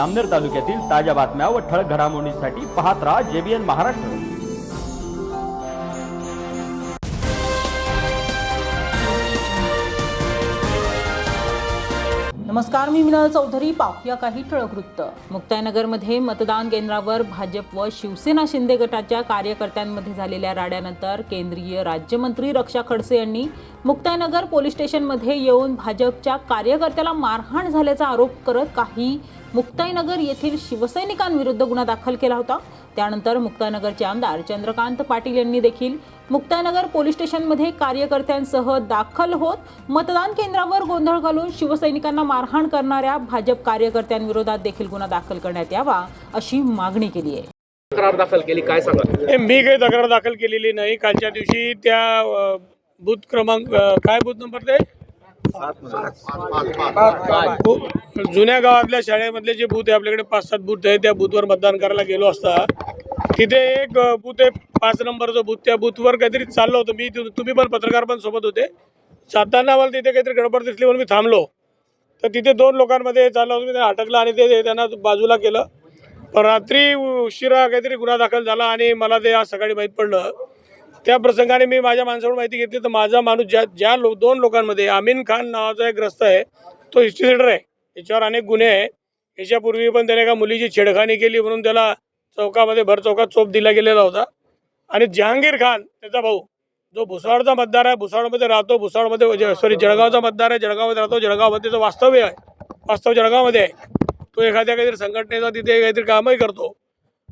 अमनेर तालुक्यातील ताज्या बातम्या व ठळक घडामोडींसाठी पाहत राहा जेबीएन महाराष्ट्र. नमस्कार मी मिनल चौधरी. पाहूया काही ठळक वृत्त. मुक्ताईनगरमध्ये मतदान केंद्रावर भाजप व शिवसेना शिंदे गटाच्या कार्यकर्त्यांमध्ये झालेल्या राड्यानंतर केंद्रीय राज्यमंत्री रक्षा खडसे यांनी मुक्तायनगर पोलीस स्टेशनमध्ये येऊन भाजपच्या कार्यकर्त्याला मारहाण झाल्याचा आरोप करत काही मुक्ताईनगर येथील शिवसैनिकांविरुद्ध गुन्हा दाखल केला होता. त्यानंतर मुक्ताईनगरचे आमदार चंद्रकांत पाटील यांनी देखील मुक्ताईनगर पोलीस स्टेशनमध्ये कार्यकर्त्यांसह दाखल होत मतदान केंद्रावर गोंधळ घालून शिवसैनिकांना मारहाण करणाऱ्या भाजप कार्यकर्त्यांविरोधात देखील गुन्हा दाखल करण्यात यावा अशी मागणी केली आहे. तक्रार दाखल केली काय सांगा? मी काही तक्रार दाखल केलेली नाही. कालच्या दिवशी त्या बूथ क्रमांक काय बूथ नंबर ते? जुन्या गावातल्या शाळेमधले जे बूथ आहे आपल्याकडे पाच सात बूथ आहे त्या बूथवर मतदान करायला गेलो असता तिथे एक बूथ आहे पाच नंबरचं बूथ. त्या बूथवर काहीतरी चाललं होतं. मी तुम्ही पण पत्रकार पण सोबत होते. जाताना मला तिथे काहीतरी गडबड दिसली म्हणून मी थांबलो. तर तिथे दोन लोकांमध्ये चाललं होतं. मी त्यांना अटकलं आणि ते त्यांना बाजूला केलं. पण रात्री उशिरा काहीतरी गुन्हा दाखल झाला आणि मला ते आज सकाळी माहीत पडलं. त्या प्रसंगाने मी माझ्या माणसाकडून माहिती घेतली. तर माझा माणूस ज्या ज्या लो दोन लोकांमध्ये आमीन खान नावाचा एक ग्रस्त आहे तो हिस्ट्री आहे. याच्यावर अनेक गुन्हे आहे. याच्यापूर्वी पण त्याने एका मुलीची छेडखानी केली म्हणून त्याला चौकामध्ये भर चौकात चोप दिला गेलेला होता. आणि जहांगीर खान त्याचा भाऊ जो भुसावळचा मतदार आहे भुसावळमध्ये राहतो भुसावळमध्ये सॉरी जळगावचा मतदार आहे जळगावमध्ये राहतो जळगावमध्ये त्याचं वास्तव्य आहे. वास्तव जळगावमध्ये आहे. तो एखाद्या काहीतरी संघटनेचा तिथे काहीतरी कामही करतो.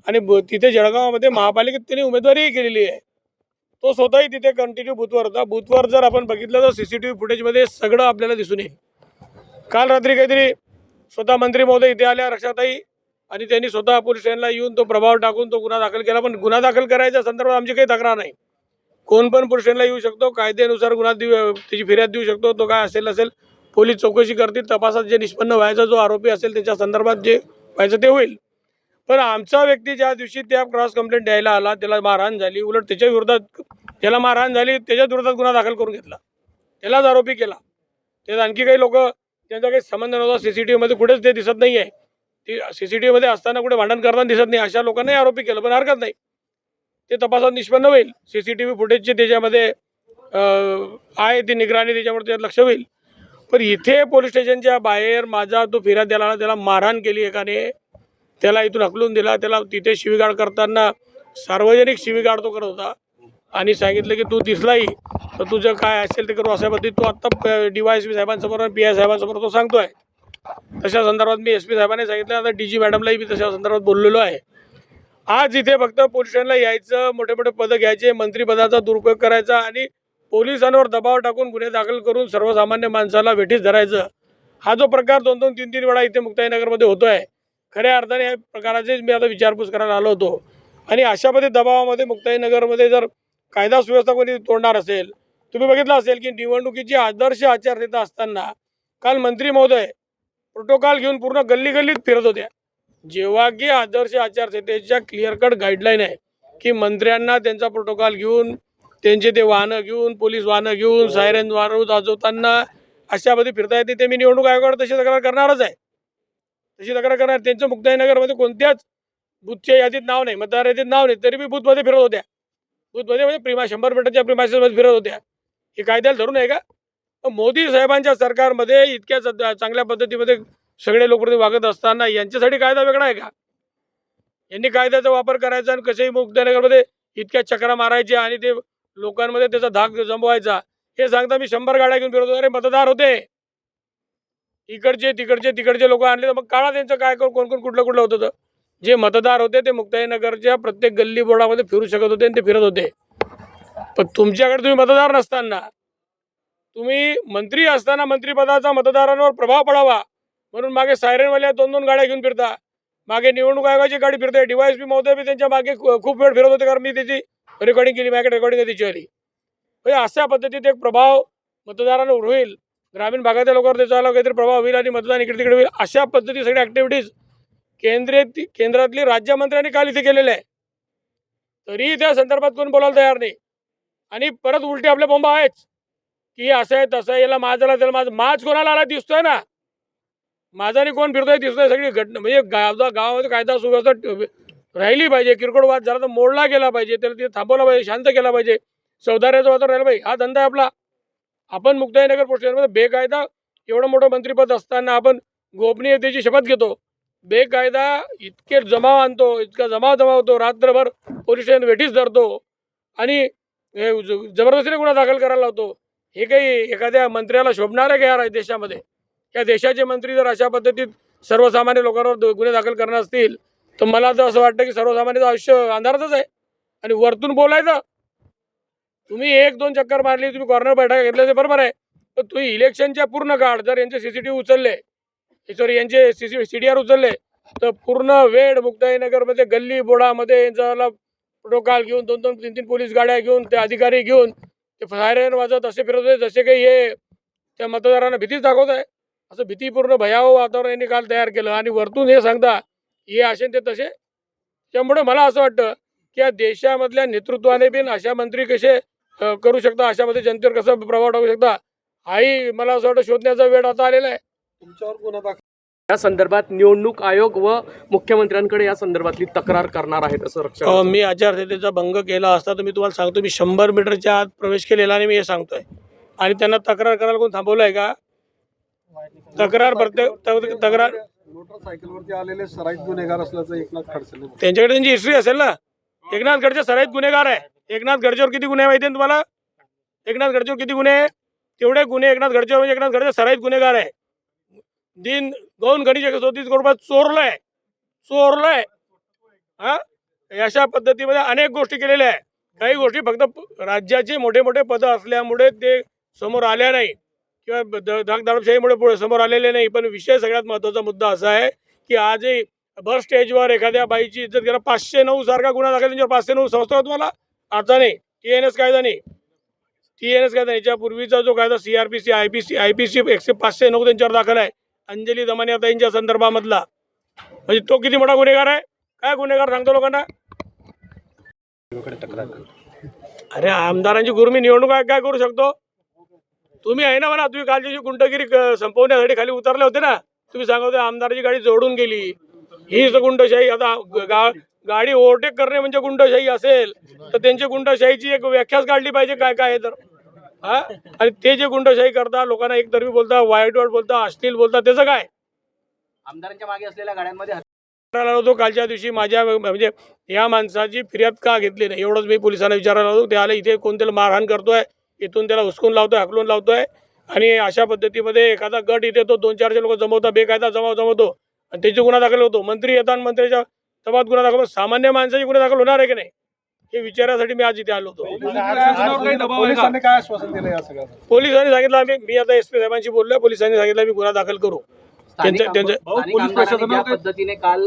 आणि ब- तिथे जळगावमध्ये महापालिकेत त्यांनी उमेदवारीही केलेली आहे. तो स्वतःही तिथे कंटिन्यू बूथवर होता. बूथवर जर आपण बघितलं तर सी सी टी व्ही फुटेजमध्ये सगळं आपल्याला दिसून येईल. काल रात्री काहीतरी स्वतः मंत्री महोदय इथे आल्या रक्षाताई आणि त्यांनी स्वतः पोलीस स्टेशनला येऊन तो प्रभाव टाकून तो गुन्हा दाखल केला. पण गुन्हा दाखल करायच्या संदर्भात आमची काही तक्रार नाही. कोण पण पोलीस स्टेशनला येऊ शकतो कायद्यानुसार गुन्हा देऊ त्याची फिर्याद देऊ शकतो तो काय असेल असेल पोलीस चौकशी करतील तपासात जे निष्पन्न व्हायचा जो आरोपी असेल त्याच्या संदर्भात जे व्हायचं ते होईल. पण आमचा व्यक्ती ज्या दिवशी त्या क्रॉस कंप्लेंट द्यायला आला त्याला मारहाण झाली उलट त्याच्या विरोधात त्याला मारहाण झाली त्याच्या विरोधात गुन्हा दाखल करून घेतला. त्यालाच आरोपी केला. त्यात आणखी काही लोक त्यांचा काही संबंध नव्हता सी सी टी व्हीमध्ये कुठेच ते दिसत नाही आहे ते सी सी टी व्हीमध्ये असताना कुठे भांडण करताना दिसत नाही अशा लोकांनाही आरोपी केलं पण हरकत नाही. ते तपासात निष्पन्न होईल. सी सी टी व्ही फुटेजचे त्याच्यामध्ये आहे ती निगराणी त्याच्यामुळे त्यात लक्ष होईल. पण इथे पोलीस स्टेशनच्या बाहेर माझा तो फिर्याद द्यायला त्याला मारहाण केली एकाने. त्याला इथून हकलून दिला. त्याला तिथे शिवीगाळ करताना सार्वजनिक शिवीगाळ तो करत होता. आणि सांगितलं की तू दिसलाही तर तुझं काय असेल ते करू अशा पद्धती तो आत्ता डी वाय एस पी साहेबांसमोर आणि पी आय साहेबांसमोर तो सांगतो आहे तशा संदर्भात मी एस पी साहेबांनी सांगितलं. आता डी जी मॅडमलाही मी तशा संदर्भात बोललेलो आहे. आज इथे फक्त पोलीस स्टेशनला यायचं मोठे मोठे पदं घ्यायचे मंत्रिपदाचा दुरुपयोग करायचा आणि पोलिसांवर दबाव टाकून गुन्हे दाखल करून सर्वसामान्य माणसाला वेठीस धरायचं. हा जो प्रकार दोन दोन तीन तीन वेळा इथे मुक्ताईनगरमध्ये होतो आहे खऱ्या अर्थाने या प्रकाराचे मी आता विचारपूस करायला आलो होतो. आणि अशामध्ये दबावामध्ये मुक्ताईनगरमध्ये जर कायदा सुव्यवस्था कोणी तोडणार असेल तुम्ही बघितलं असेल की निवडणुकीची आदर्श आचारसंहिता असताना काल मंत्री महोदय प्रोटोकॉल घेऊन पूर्ण गल्ली गल्लीत फिरत होत्या जेव्हा की आदर्श आचारसंहितेच्या क्लिअर कट गाईडलाईन आहे की मंत्र्यांना त्यांचा प्रोटोकॉल घेऊन त्यांचे ते वाहनं घेऊन पोलीस वाहनं घेऊन सायरन वाजव वाजवताना अशामध्ये फिरता येते ते मी निवडणूक आयोगाकडे तशी तक्रार करणारच आहे. तशी तक्रार करणार. त्यांचं मुक्ताईनगरमध्ये कोणत्याच बूथच्या यादीत नाव नाही. मतदार यादीत नाव नाही. तरी मी बूथमध्ये फिरत होत्या. बूथमध्ये म्हणजे प्रिमा शंभर मीटरच्या प्रिमासेसमध्ये फिरत होत्या. हे कायद्याला धरून आहे का? मोदी साहेबांच्या सरकारमध्ये इतक्या चांगल्या पद्धतीमध्ये सगळे लोक वागत असताना यांच्यासाठी कायदा वेगळा आहे का? यांनी कायद्याचा वापर करायचा आणि कसेही मुक्तनगरमध्ये इतक्या चक्रा मारायच्या आणि ते लोकांमध्ये त्याचा धाक जमवायचा. हे सांगता मी शंभर गाड्या घेऊन फिरतो अरे मतदार होते. इकडचे तिकडचे तिकडचे लोक आणले तर मग काळा त्यांचं काय कोण कोण कुठलं कुठलं होतं तर. जे मतदार होते ते मुक्ताईनगरच्या प्रत्येक गल्ली बोर्डामध्ये फिरू शकत होते आणि ते फिरत होते. पण तुमच्याकडे तुम्ही मतदार नसताना तुम्ही मंत्री असताना मंत्रिपदाचा मतदारांवर प्रभाव पडावा. म्हणून मागे सायरनवाल्या दोन दोन गाड्या घेऊन फिरता. मागे निवडणूक आयोगाची गाडी फिरते. डीवायएसपी महोदय बी त्यांच्या मागे खूप वेळ फिरत होते कारण मी त्याची रेकॉर्डिंग केली माझ्याकडे रेकॉर्डिंग आहे त्याची आली. म्हणजे अशा पद्धतीत एक प्रभाव मतदारांवर होईल ग्रामीण भागातल्या लोकांवर त्याचा काहीतरी प्रभाव होईल आणि मतदान इकडे तिकडे होईल अशा पद्धती सगळ्या ॲक्टिव्हिटीज केंद्रीय केंद्रातली राज्यमंत्र्यांनी काल इथे केलेल्या आहे तरीही त्या संदर्भात कोण बोलायला तयार नाही. आणि परत उलटे आपल्या बोंबा आहेच की असं आहे तसं आहे याला माझ आला त्याला माझं माज कोणाला आला दिसतोय ना? माझाने कोण फिरतोय दिसतोय सगळी घटना म्हणजे गावदा गावामध्ये कायदा सुव्यवस्था राहिली पाहिजे किरकोळ वाद झाला तर मोडला गेला पाहिजे त्याला ते थांबवला पाहिजे शांत केला पाहिजे चौदाऱ्याचं वातावरण राहिलं पाहिजे हा धंदा आहे आपला. आपण मुक्ताईनगर पोस्ट बेकायदा एवढं मोठं मंत्रीपद असताना आपण गोपनीयतेची शपथ घेतो. बेकायदा इतके जमाव आणतो इतका जमाव जमावतो रात्रभर पोलीस स्टेशन वेठीस धरतो आणि हे ज- जबरदस्तीने गुन्हा दाखल करायला लावतो. हे काही एखाद्या मंत्र्याला शोभणार आहे या देशामध्ये? या देशाचे मंत्री जर अशा पद्धतीत सर्वसामान्य लोकांवर गुन्हे दाखल करणार असतील तर मला तर असं वाटतं की सर्वसामान्याचं आयुष्य अंधारातच आहे. आणि वरतून बोलायचं तुम्ही एक दोन चक्कर मारली तुम्ही कॉर्नर बैठका घेतल्या ते बरोबर आहे. पण तुम्ही इलेक्शनच्या पूर्ण काळ जर यांचे सीसीटीव्ही उचलले सॉरी यांचे सीसी सी डी आर उचलले तर पूर्ण वेड मुक्ताईनगरमध्ये गल्ली बोडामध्ये यांचा प्रोटोकॉल घेऊन दोन दोन तीन तीन पोलीस गाड्या घेऊन ते अधिकारी घेऊन ते सायरन वाजत असे फिरत होते जसे काही हे त्या मतदारांना भीतीच दाखवत आहे. असं भीतीपूर्ण भयावह वातावरण यांनी काल तयार केलं. आणि वरतून हे सांगता हे असे ते तसे. त्यामुळे मला असं वाटतं की या देशामधल्या नेतृत्वाने बिन अशा मंत्री कसे करू शकता. अशामध्ये जनतेवर कसा प्रभाव टाकू शकता? हाही मला असं वाटतं शोधण्याचा वेळ आता आलेला आहे. तुमच्यावर गुन्हा दाखल या संदर्भात निवडणूक आयोग व मुख्यमंत्र्यांकडे या संदर्भातली तक्रार करणार आहेत असं अ, रक्षा मी आचारसंहितेचा भंग केला असता तर मी तुम्हाला सांगतो मी शंभर मीटरच्या आत प्रवेश केलेला आणि मी हे सांगतोय. आणि त्यांना तक्रार करायला कोण थांबवलं आहे का? तक्रार प्रत्येक तक- तक्रार मोटरसायकलवरती आलेले सराईत गुन्हेगार असल्याचं एकनाथ खडसे त्यांच्याकडे त्यांची हिस्ट्री असेल ना? एकनाथ गडचे सराईत गुन्हेगार आहे. एकनाथ गडचेवर किती गुन्हे माहिती आहे तुम्हाला? एकनाथ गडचेवर किती गुन्हे आहे? तेवढे गुन्हे एकनाथ गडचेवर म्हणजे एकनाथ गडजे सराईत गुन्हेगार आहे. दिन गौन गणेश एकशे करोड रुपये चोरलाय. चोरलाय. हा? अशा पद्धतीमध्ये अनेक गोष्टी केलेल्या आहे काही गोष्टी फक्त राज्याचे मोठे मोठे पदं असल्यामुळे ते समोर आल्या नाही. किंवा द- पुढे समोर आलेले नाही. पण विषय सगळ्यात महत्त्वाचा मुद्दा असा आहे की आजही बस स्टेजवर एखाद्या बाईची इज्जत गेला पाचशे नऊ सारखा गुन्हा दाखल त्यांच्यावर पाचशे नऊ संस्था तुम्हाला आता नाही टी एन एस कायदा नाही टी एन एस कायदा नाही. याच्यापूर्वीचा जो कायदा C R P C I P C I P C एकशे पाचशे नऊ त्यांच्यावर दाखल आहे अंजली दमाने आता यांच्या संदर्भामधला. म्हणजे तो किती मोठा गुन्हेगार आहे? काय गुन्हेगार सांगतो लोकांना? अरे आमदारांची गुरुमी निवडणूक काय काय करू शकतो? तुम्ही आहे ना म्हणा तुम्ही कालची जी गुंडगिरी संपवण्यासाठी खाली उतरले होते ना? तुम्ही सांगा होते आमदाराची गाडी जोडून गेली. ही तर गुंडशाही आता गाव गाडी ओव्हरटेक करणे म्हणजे गुंडशाही असेल तर त्यांची गुंडशाहीची एक व्याख्याच काढली पाहिजे काय काय आहे तर. हा? आणि ते जे गुंडशाही करता लोकांना एकतर्फी बोलता वाईट वाईट बोलता अश्लील बोलता त्याचं काय? आमदारांच्या मागे असलेल्या गाड्यांमध्ये विचारायला होतो कालच्या दिवशी माझ्या म्हणजे या माणसाची फिर्याद का घेतली नाही? एवढंच मी पोलिसांना विचारायला होतो ते आले इथे कोण त्याला मारहाण करतोय? इथून त्याला हुसकून लावतोय हकलून लावतोय? आणि अशा पद्धतीमध्ये एखादा गट इथे तो दोन चारशे लोक जमवता बेकायदा जमाव जमवतो. आणि त्याचे गुन्हा दाखल होतो. मंत्री येतात मंत्र्याच्या तबात गुन्हा दाखल होतो. सामान्य माणसाचे गुन्हे दाखल होणार आहे की नाही हे विचारासाठी मी आज इथे आलो होतो. पोलिसांनी काय आश्वासन दिलं या सगळ्यात पोलिसांनी सांगितलं आम्ही मी आता एस पी साहेबांशी बोललोय पोलिसांनी सांगितलं मी गुन्हा दाखल करू. ज्या पद्धतीने काल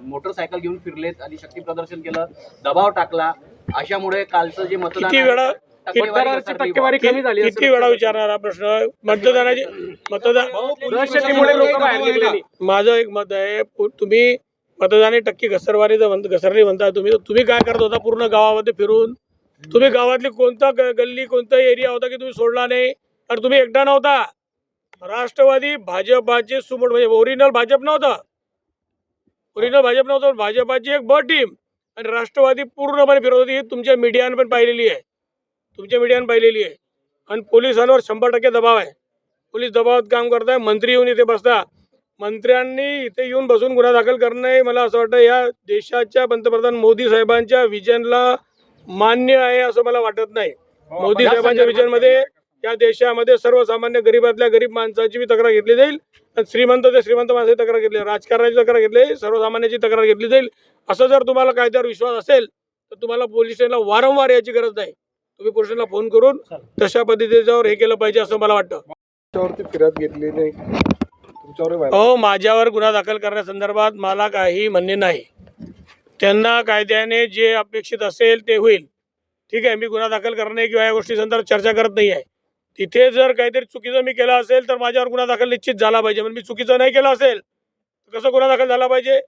मोटरसायकल घेऊन फिरलेत आणि शक्ती प्रदर्शन केलं दबाव टाकला. अशामुळे कालचं जे मतदान किती वेळा टक्केवारी कमी झाली किती वेळा विचारणार हा प्रश्न? मतदानाची मतदान माझं एक मत आहे तुम्ही मतदानी टक्के घसरवारी जर म्हणत घसरली म्हणता तुम्ही तर तुम्ही काय करत होता पूर्ण गावामध्ये फिरून? तुम्ही गावातली कोणता ग- गल्ली कोणता एरिया होता की तुम्ही सोडला नाही? आणि तुम्ही एकटा नव्हता? राष्ट्रवादी भाजपाचे सुमोट म्हणजे ओरिजिनल भाजप नव्हतं. ओरिजिनल भाजप नव्हतं भाजपाची एक ब टीम आणि राष्ट्रवादी पूर्णपणे फिरत होती ही तुमच्या मीडियाने पण पाहिलेली आहे. तुमच्या मीडियाने पाहिलेली आहे. आणि पोलिसांवर शंभर टक्के दबाव आहे. पोलीस दबावात काम करताय मंत्री येऊन इथे बसता. मंत्र्यांनी इथे येऊन बसून गुन्हा दाखल करणे मला असं वाटतं या देशाच्या पंतप्रधान मोदी साहेबांच्या विजनला मान्य आहे असं मला वाटत नाही. मोदी साहेबांच्या विजनमध्ये या देशामध्ये सर्वसामान्य गरीबातल्या गरीब माणसाची बी तक्रार घेतली जाईल आणि श्रीमंत ते श्रीमंत माणसाची तक्रार घेतली जाईल. राजकारणाची तक्रार घेतली जाईल सर्वसामान्याची तक्रार घेतली जाईल. असं जर तुम्हाला कायद्यावर विश्वास असेल तर तुम्हाला पोलीस स्टेशनला वारंवार याची गरज नाही. तुम्ही पोलीस स्टेशनला फोन करून तशा पद्धतीच्यावर हे केलं पाहिजे असं मला वाटतं. तुमच्यावरती फिर्याद घेतली नाही. अहो माझ्यावर गुन्हा दाखल करण्यासंदर्भात मला काही म्हणणे नाही. त्यांना कायद्याने जे अपेक्षित असेल ते होईल. ठीक आहे मी गुन्हा दाखल करणे किंवा या गोष्टी संदर्भात चर्चा करत नाही आहे. तिथे जर काहीतरी चुकीचं मी केलं असेल तर माझ्यावर गुन्हा दाखल निश्चित झाला पाहिजे. पण मी चुकीचं नाही केलं असेल तर कसं गुन्हा दाखल झाला पाहिजे?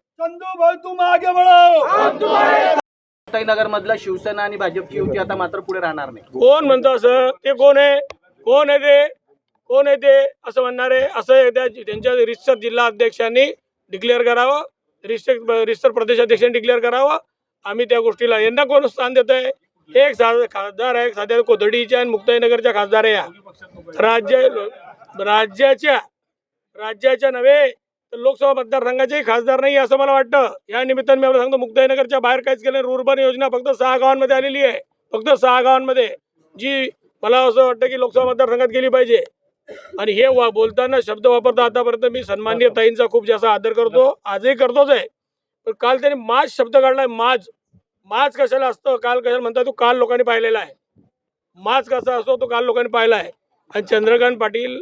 नगर मधलं शिवसेना आणि भाजपची युती आता मात्र पुढे राहणार नाही. कोण म्हणतं असं? ते कोण आहे? कोण आहे ते? कोण आहे ते? असं म्हणणार आहे असं त्या त्यांच्या रिसर जिल्हा अध्यक्षांनी डिक्लेअर करावं. रिसर रिसर प्रदेशाध्यक्षांनी डिक्लेअर करावं. आम्ही त्या गोष्टीला यांना कोण स्थान देत आहे एक सा खासदार आहे साध्या कोथडीच्या आणि मुक्ताईनगरच्या खासदार आहे या. राज्य राज्याच्या राज्याच्या नव्हे तर लोकसभा मतदारसंघाचेही खासदार नाही असं मला वाटतं. या निमित्ताने मी आपल्याला सांगतो मुक्ताईनगरच्या बाहेर काहीच केलं रुर्बन योजना फक्त सहा गावांमध्ये आलेली आहे. फक्त सहा गावांमध्ये. जी मला असं वाटतं की लोकसभा मतदारसंघात गेली पाहिजे. आणि हे वा बोलताना शब्द वापरता आतापर्यंत मी सन्मान्य ताईंचा खूप जास्त आदर करतो आजही करतोच आहे. पण काल त्यांनी माज शब्द काढलाय माज. माज कशाला असतं? काल कशाला म्हणतात तो काल लोकांनी पाहिलेला आहे. माज कसा असतो? तो काल लोकांनी पाहिला आहे. आणि चंद्रकांत पाटील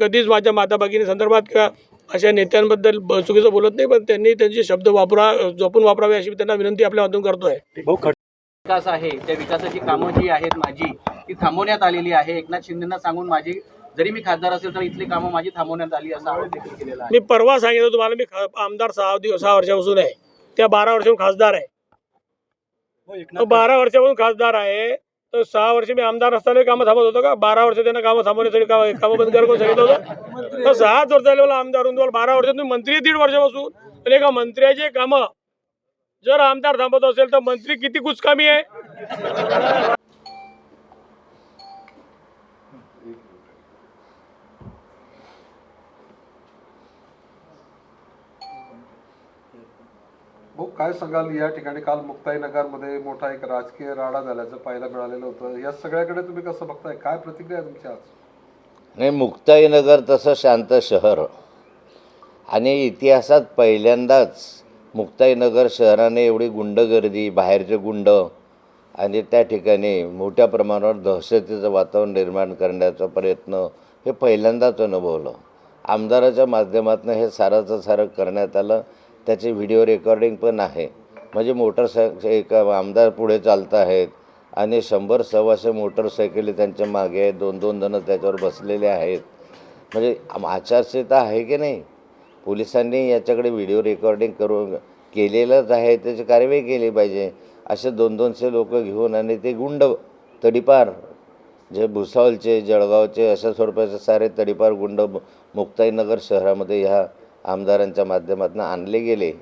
कधीच माझ्या माता भगिनी संदर्भात किंवा अशा नेत्यांबद्दल चुकीचं बोलत नाही पण त्यांनी त्यांचे शब्द वापरा जपून वापरावे अशी त्यांना विनंती आपल्या माध्यम करतोय. विकास आहे. त्या विकासाची कामं जी आहेत माझी ती थांबवण्यात आलेली आहे. एकनाथ शिंदेना सांगून माझी जरी मी खासदार असेल तर इथली कामं माझी थांबवण्यात आली असा आरोप देखील केलेला आहे. मी परवा सांगितलं तुम्हाला मी खा- आमदार सहा दिवस सहा वर्षापासून आहे. त्या बारा वर्षापासून खासदार आहे. तो बारा वर्षापासून खासदार आहे. तर सहा वर्ष मी आमदार असताना कामं थांबत होतो का? बारा वर्ष त्यांना कामं थांबवण्यासाठी कामं कामं बंद करून सांगितलं होतं. तर सहाच वर्ष झाले मला आमदार होऊन तुम्हाला बारा वर्ष तुम्ही मंत्री आहे दीड वर्षापासून. पण एका मंत्र्याचे कामं. जर आमदार थांबत असेल तर मंत्री किती कुचकामी आहे? भाऊ काय सांगाल? या ठिकाणी काल मुक्ताईनगरमध्ये मोठा एक राजकीय राडा झाल्याचं पाहायला मिळालेलं होतं. या सगळ्याकडे तुम्ही कसं बघताय? काय प्रतिक्रिया तुमची आज? नाही मुक्ताईनगर तसं शांत शहर. आणि इतिहासात पहिल्यांदाच मुक्ताईनगर शहराने एवढी गुंडगर्दी बाहेरचे गुंड आणि त्या ठिकाणी मोठ्या प्रमाणावर दहशतीचं वातावरण निर्माण करण्याचा प्रयत्न हे पहिल्यांदाच अनुभवलं. आमदाराच्या माध्यमातून हे साराचं सारं करण्यात आलं. त्याचे व्हिडिओ रेकॉर्डिंग पण आहे. म्हणजे मोटरसायकल एक आमदार पुढे चालत आहेत आणि शंभर सव्वाशे मोटरसायकली त्यांच्या मागे आहेत. दोन दोन जणं त्याच्यावर बसलेले आहेत. म्हणजे आचारसंहिता आहे की नाही? पोलिसांनी याच्याकडे व्हिडिओ रेकॉर्डिंग करून केलेलंच आहे त्याची कारवाई केली पाहिजे. असे दोन दोनशे लोक घेऊन आणि ते गुंड तडीपार जे भुसावलचे जळगावचे अशा स्वरूपाचे सारे तडीपार गुंड मुक्ताईनगर शहरामध्ये ह्या आमदारांच्या माध्यमातून आणले गेले.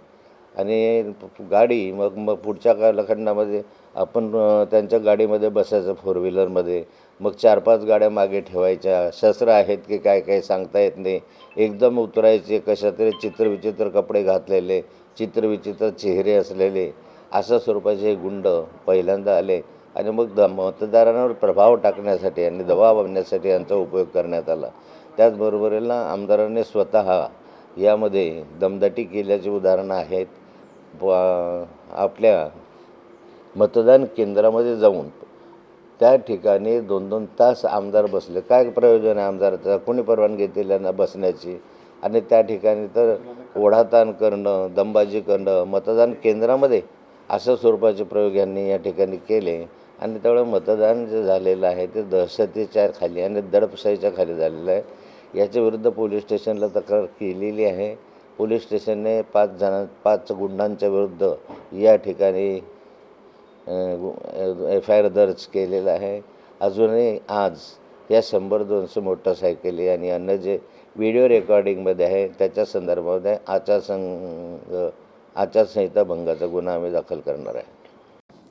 आणि गाडी मग मग पुढच्या कालखंडामध्ये आपण त्यांच्या गाडीमध्ये बसायचं फोर व्हीलरमध्ये मग चार पाच गाड्या मागे ठेवायच्या. शस्त्र आहेत की काय काय सांगता येत नाही. एकदम उतरायचे कशा तरी चित्रविचित्र कपडे घातलेले चित्रविचित्र चेहरे असलेले. अशा स्वरूपाचे हे गुंड पहिल्यांदा आले. आणि मग द मतदारांवर प्रभाव टाकण्यासाठी आणि दबाव आणण्यासाठी यांचा उपयोग करण्यात आला. त्याचबरोबरीला आमदारांनी स्वतः यामध्ये दमदाटी केल्याचे उदाहरणं आहेत. प- आपल्या मतदान केंद्रामध्ये जाऊन त्या ठिकाणी दोन दोन तास आमदार बसले. काय प्रयोजन आहे आमदाराचा? कोणी परवानगी दिल्यानं बसण्याची? आणि त्या ठिकाणी तर ओढाताण करणं दमबाजी करणं मतदान केंद्रामध्ये अशा स्वरूपाचे प्रयोग यांनी या ठिकाणी केले. आणि त्यामुळे मतदान जे झालेलं आहे ते दहशतीच्या खाली आणि दडपशाहीच्या खाली झालेलं आहे. याच्या विरुद्ध पोलीस स्टेशनला तक्रार केलेली आहे. पोलीस स्टेशनने पाच जणां पाच गुंडांच्या विरुद्ध या ठिकाणी एफ आय आर दर्ज केलेला आहे. अजूनही आज या शंभर दोनशे मोटरसायकली आणि अन्य जे व्हिडिओ रेकॉर्डिंगमध्ये आहे त्याच्या संदर्भामध्ये आचारसंघ आचारसंहिता भंगाचा गुन्हा आम्ही दाखल करणार आहे.